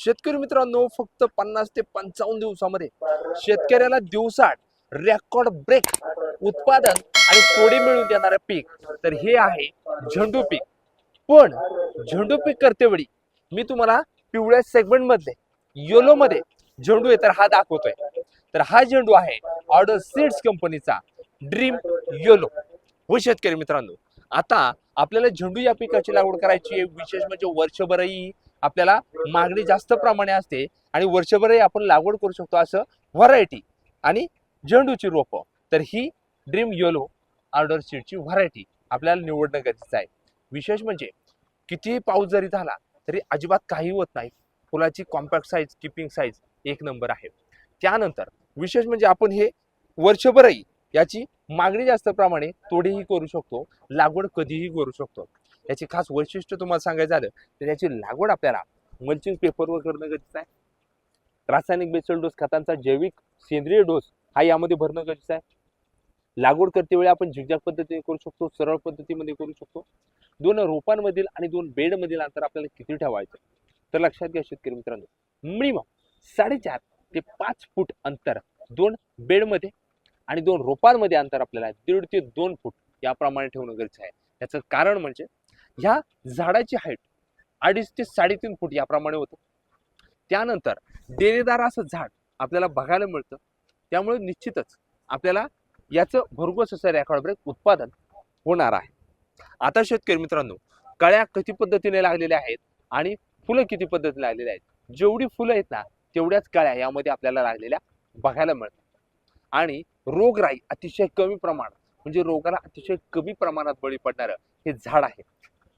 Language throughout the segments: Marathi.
शेतकरी मित्रांनो फक्त पन्नास ते पंचावन्न दिवसामध्ये शेतकऱ्याला दिवसात रेकॉर्ड ब्रेक उत्पादन आणि तोडी मिळून देणारं पीक. तर हे आहे झेंडू पीक. पण झेंडू पीक करतेवेळी मी तुम्हाला पिवळ्या सेगमेंट मधले येलो मध्ये झेंडू आहे तर हा दाखवतोय. तर हा झेंडू आहे ऑर्डर सीड्स कंपनीचा ड्रीम येलो हो शेतकरी मित्रांनो आता आपल्याला झेंडू या पिकाची लागवड करायची आहे विशेष म्हणजे वर्षभरही आपल्याला मागणी जास्त प्रमाणे असते आणि वर्षभरही आपण लागवड करू शकतो असं व्हरायटी आणि झेंडूची रोपं. तर ही ड्रीम येलो ऑर्डर सीडची व्हरायटी आपल्याला निवडणं गरजेचं आहे. विशेष म्हणजे कितीही पाऊस जरी झाला तरी अजिबात काही होत नाही. फुलाची कॉम्पॅक्ट साईज किपिंग साईज एक नंबर आहे. त्यानंतर विशेष म्हणजे आपण हे वर्षभरही याची मागणी जास्त प्रमाणे तोडीही करू शकतो लागवड कधीही करू शकतो. याची खास वैशिष्ट्य तुम्हाला सांगायचं झालं तर याची लागवड आपल्याला मल्चिंग पेपरवर करणं गरजेचं आहे. रासायनिक बेसल डोस खतांचा जैविक सेंद्रिय डोस हा यामध्ये भरणं गरजेचं आहे. लागवड करते वेळी आपण झिगझॅग पद्धतीने करू शकतो सरळ पद्धतीमध्ये करू शकतो. दोन रोपांमधील आणि दोन बेडमधील अंतर आपल्याला किती ठेवायचं तर लक्षात घ्या शेतकरी मित्रांनो मिनिमम साडेचार ते पाच फूट अंतर दोन बेडमध्ये आणि दोन रोपांमध्ये अंतर आपल्याला दीड ते दोन फूट याप्रमाणे ठेवणं गरजेचं आहे. याचं कारण म्हणजे ह्या झाडाची हाईट अडीच ते साडेतीन फूट याप्रमाणे होतं. त्यानंतर डेरेदार असं झाड आपल्याला बघायला मिळतं. त्यामुळे निश्चितच आपल्याला याचं भरघोस असं रेकॉर्ड ब्रेक उत्पादन होणार आहे. आता शेतकरी मित्रांनो कळ्या किती पद्धतीने लागलेल्या आहेत आणि फुलं किती पद्धतीने लागलेली आहेत? जेवढी फुलं आहेत ना तेवढ्याच कळ्या यामध्ये आपल्याला लागलेल्या बघायला मिळतात. आणि रोगराई अतिशय कमी प्रमाणात म्हणजे रोगाला अतिशय कमी प्रमाणात बळी पडणारं हे झाड आहे.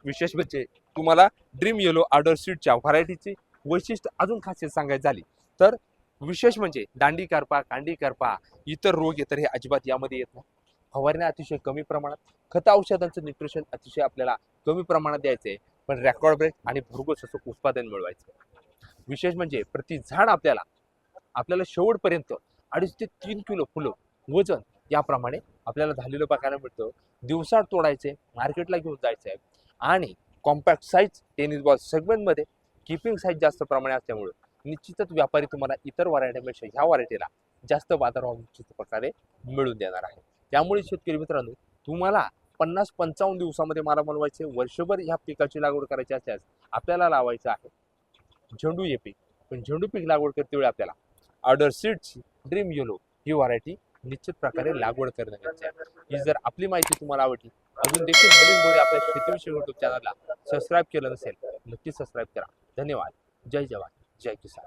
विशेष म्हणजे तुम्हाला ड्रीम येलो आर्डर सीटच्या व्हरायटीची वैशिष्ट्य अजून खासियत सांगायची झाली. तर विशेष म्हणजे दांडी करपा कांडी करपा इतर रोग तर हे अजिबात यामध्ये येत नाही. फवारण्या अतिशय कमी प्रमाणात खत औषधांचं न्यूट्रिशन अतिशय आपल्याला कमी प्रमाणात द्यायचं आहे. पण रेकॉर्ड ब्रेक आणि भरघोस असं उत्पादन मिळवायचं विशेष म्हणजे प्रति झाड आपल्याला आपल्याला शेवटपर्यंत अडीच ते तीन किलो फुलं वजन याप्रमाणे आपल्याला झालेलं बघायला मिळतं. दिवसात तोडायचे मार्केटला घेऊन जायचं आहे. आणि कॉम्पॅक्ट साईज टेनिस बॉल सेगमेंटमध्ये किपिंग साईज जास्त प्रमाणे असल्यामुळं निश्चितच व्यापारी तुम्हाला इतर व्हरायटीपेक्षा ह्या व्हरायटीला जास्त बाजारभाव निश्चित प्रकारे मिळून देणार आहे. त्यामुळे शेतकरी मित्रांनो तुम्हाला पन्नास पंचावन्न दिवसामध्ये मला बनवायचे वर्षभर ह्या पिकाची लागवड करायची असल्यास आपल्याला लावायचं आहे झेंडू हे पीक. पण झेंडू पीक लागवड करते वेळी आपल्याला ऑर्डर सीडची ड्रीम येलो ही व्हरायटी निश्चित प्रकारे लागवड करणं गरजेचं आहे. ही जर आपली माहिती तुम्हाला आवडली अजून देखील नवीन बोरी आपल्या शेतीविषयी युट्यूब चॅनलला सबस्क्राईब केलं नसेल नक्की सबस्क्राईब करा. धन्यवाद. जय जवान. जय किसान.